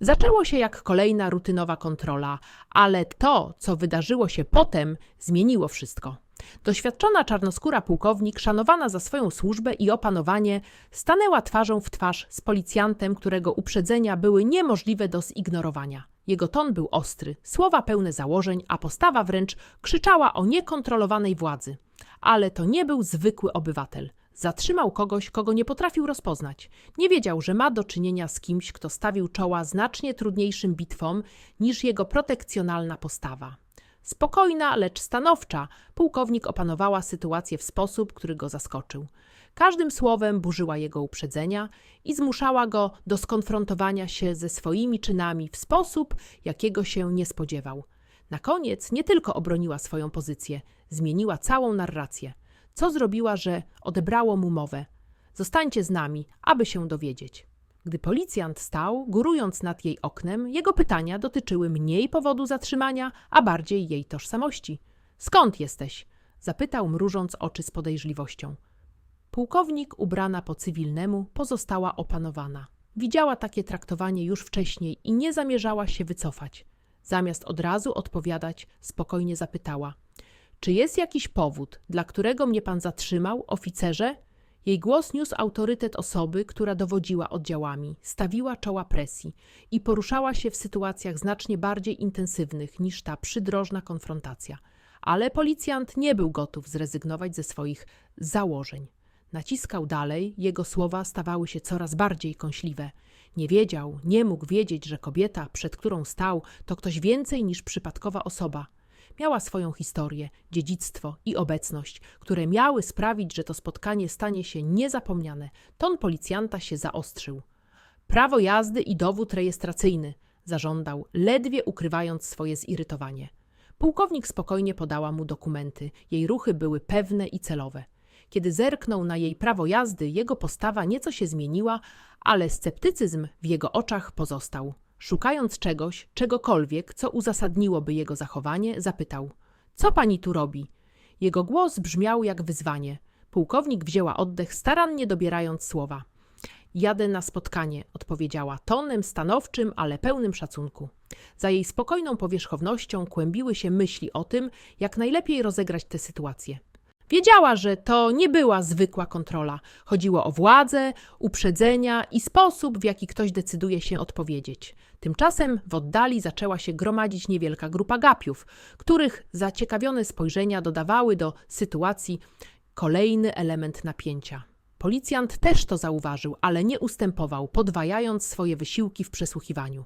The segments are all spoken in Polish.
Zaczęło się jak kolejna rutynowa kontrola, ale to, co wydarzyło się potem, zmieniło wszystko. Doświadczona czarnoskóra pułkownik, szanowana za swoją służbę i opanowanie, stanęła twarzą w twarz z policjantem, którego uprzedzenia były niemożliwe do zignorowania. Jego ton był ostry, słowa pełne założeń, a postawa wręcz krzyczała o niekontrolowanej władzy. Ale to nie był zwykły obywatel. Zatrzymał kogoś, kogo nie potrafił rozpoznać. Nie wiedział, że ma do czynienia z kimś, kto stawił czoła znacznie trudniejszym bitwom niż jego protekcjonalna postawa. Spokojna, lecz stanowcza, pułkownik opanowała sytuację w sposób, który go zaskoczył. Każdym słowem burzyła jego uprzedzenia i zmuszała go do skonfrontowania się ze swoimi czynami w sposób, jakiego się nie spodziewał. Na koniec nie tylko obroniła swoją pozycję, zmieniła całą narrację. Co zrobiła, że odebrało mu mowę? Zostańcie z nami, aby się dowiedzieć. Gdy policjant stał, górując nad jej oknem, jego pytania dotyczyły mniej powodu zatrzymania, a bardziej jej tożsamości. Skąd jesteś? zapytał, mrużąc oczy z podejrzliwością. Pułkownik, ubrana po cywilnemu, pozostała opanowana. Widziała takie traktowanie już wcześniej i nie zamierzała się wycofać. Zamiast od razu odpowiadać, spokojnie zapytała: Czy jest jakiś powód, dla którego mnie pan zatrzymał, oficerze? Jej głos niósł autorytet osoby, która dowodziła oddziałami, stawiła czoła presji i poruszała się w sytuacjach znacznie bardziej intensywnych niż ta przydrożna konfrontacja. Ale policjant nie był gotów zrezygnować ze swoich założeń. Naciskał dalej, jego słowa stawały się coraz bardziej kąśliwe. Nie wiedział, nie mógł wiedzieć, że kobieta, przed którą stał, to ktoś więcej niż przypadkowa osoba. Miała swoją historię, dziedzictwo i obecność, które miały sprawić, że to spotkanie stanie się niezapomniane. Ton policjanta się zaostrzył. Prawo jazdy i dowód rejestracyjny, zażądał, ledwie ukrywając swoje zirytowanie. Pułkownik spokojnie podała mu dokumenty. Jej ruchy były pewne i celowe. Kiedy zerknął na jej prawo jazdy, jego postawa nieco się zmieniła, ale sceptycyzm w jego oczach pozostał. Szukając czegoś, czegokolwiek, co uzasadniłoby jego zachowanie, zapytał: Co pani tu robi? Jego głos brzmiał jak wyzwanie. Pułkownik wzięła oddech, starannie dobierając słowa. Jadę na spotkanie, odpowiedziała tonem stanowczym, ale pełnym szacunku. Za jej spokojną powierzchownością kłębiły się myśli o tym, jak najlepiej rozegrać tę sytuację. Wiedziała, że to nie była zwykła kontrola. Chodziło o władzę, uprzedzenia i sposób, w jaki ktoś decyduje się odpowiedzieć. Tymczasem w oddali zaczęła się gromadzić niewielka grupa gapiów, których zaciekawione spojrzenia dodawały do sytuacji kolejny element napięcia. Policjant też to zauważył, ale nie ustępował, podwajając swoje wysiłki w przesłuchiwaniu.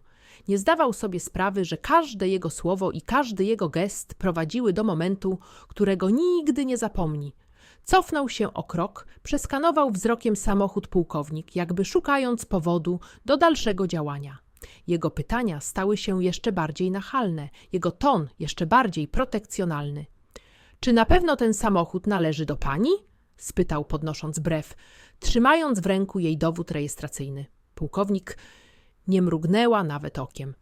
Nie zdawał sobie sprawy, że każde jego słowo i każdy jego gest prowadziły do momentu, którego nigdy nie zapomni. Cofnął się o krok, przeskanował wzrokiem samochód pułkownik, jakby szukając powodu do dalszego działania. Jego pytania stały się jeszcze bardziej nachalne, jego ton jeszcze bardziej protekcjonalny. Czy na pewno ten samochód należy do pani? Spytał, podnosząc brew, trzymając w ręku jej dowód rejestracyjny. Pułkownik nie mrugnęła nawet okiem.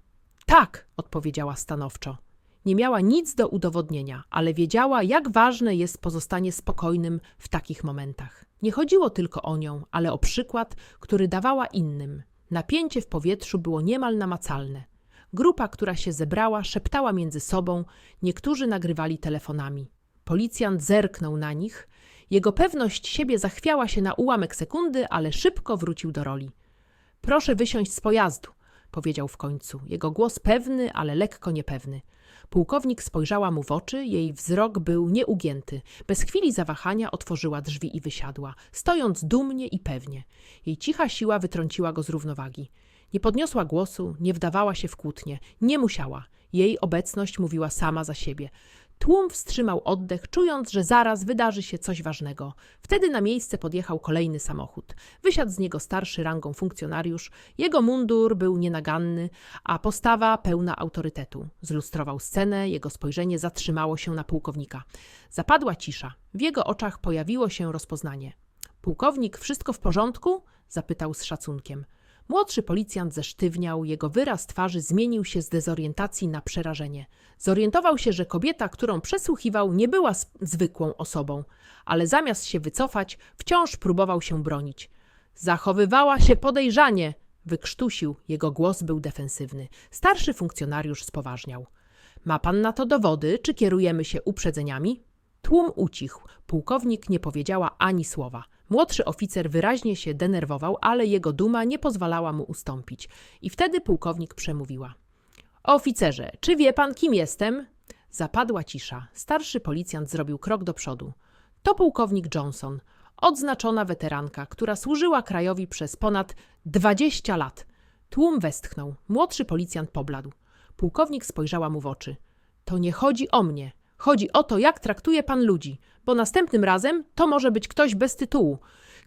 Tak, odpowiedziała stanowczo. Nie miała nic do udowodnienia, ale wiedziała, jak ważne jest pozostanie spokojnym w takich momentach. Nie chodziło tylko o nią, ale o przykład, który dawała innym. Napięcie w powietrzu było niemal namacalne. Grupa, która się zebrała, szeptała między sobą, niektórzy nagrywali telefonami. Policjant zerknął na nich. Jego pewność siebie zachwiała się na ułamek sekundy, ale szybko wrócił do roli. Proszę wysiąść z pojazdu, powiedział w końcu. Jego głos pewny, ale lekko niepewny. Pułkownik spojrzała mu w oczy, jej wzrok był nieugięty. Bez chwili zawahania otworzyła drzwi i wysiadła, stojąc dumnie i pewnie. Jej cicha siła wytrąciła go z równowagi. Nie podniosła głosu, nie wdawała się w kłótnie, nie musiała. Jej obecność mówiła sama za siebie. Tłum wstrzymał oddech, czując, że zaraz wydarzy się coś ważnego. Wtedy na miejsce podjechał kolejny samochód. Wysiadł z niego starszy rangą funkcjonariusz. Jego mundur był nienaganny, a postawa pełna autorytetu. Zlustrował scenę, jego spojrzenie zatrzymało się na pułkownika. Zapadła cisza. W jego oczach pojawiło się rozpoznanie. Pułkownik, wszystko w porządku? zapytał z szacunkiem. Młodszy policjant zesztywniał, jego wyraz twarzy zmienił się z dezorientacji na przerażenie. Zorientował się, że kobieta, którą przesłuchiwał, nie była zwykłą osobą, ale zamiast się wycofać, wciąż próbował się bronić. Zachowywała się podejrzanie, Wykrztusił, jego głos był defensywny. Starszy funkcjonariusz spoważniał. Ma pan na to dowody, czy kierujemy się uprzedzeniami? Tłum ucichł. Pułkownik nie powiedziała ani słowa. Młodszy oficer wyraźnie się denerwował, ale jego duma nie pozwalała mu ustąpić. I wtedy pułkownik przemówiła. Oficerze, czy wie pan, kim jestem? Zapadła cisza. Starszy policjant zrobił krok do przodu. To pułkownik Johnson, odznaczona weteranka, która służyła krajowi przez ponad 20 lat. Tłum westchnął. Młodszy policjant pobladł. Pułkownik spojrzała mu w oczy. To nie chodzi o mnie. Chodzi o to, jak traktuje pan ludzi, bo następnym razem to może być ktoś bez tytułu.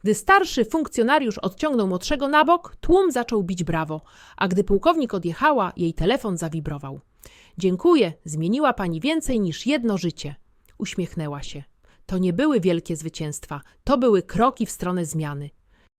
Gdy starszy funkcjonariusz odciągnął młodszego na bok, tłum zaczął bić brawo, a gdy pułkownik odjechała, jej telefon zawibrował. Dziękuję, zmieniła pani więcej niż jedno życie. Uśmiechnęła się. To nie były wielkie zwycięstwa, to były kroki w stronę zmiany.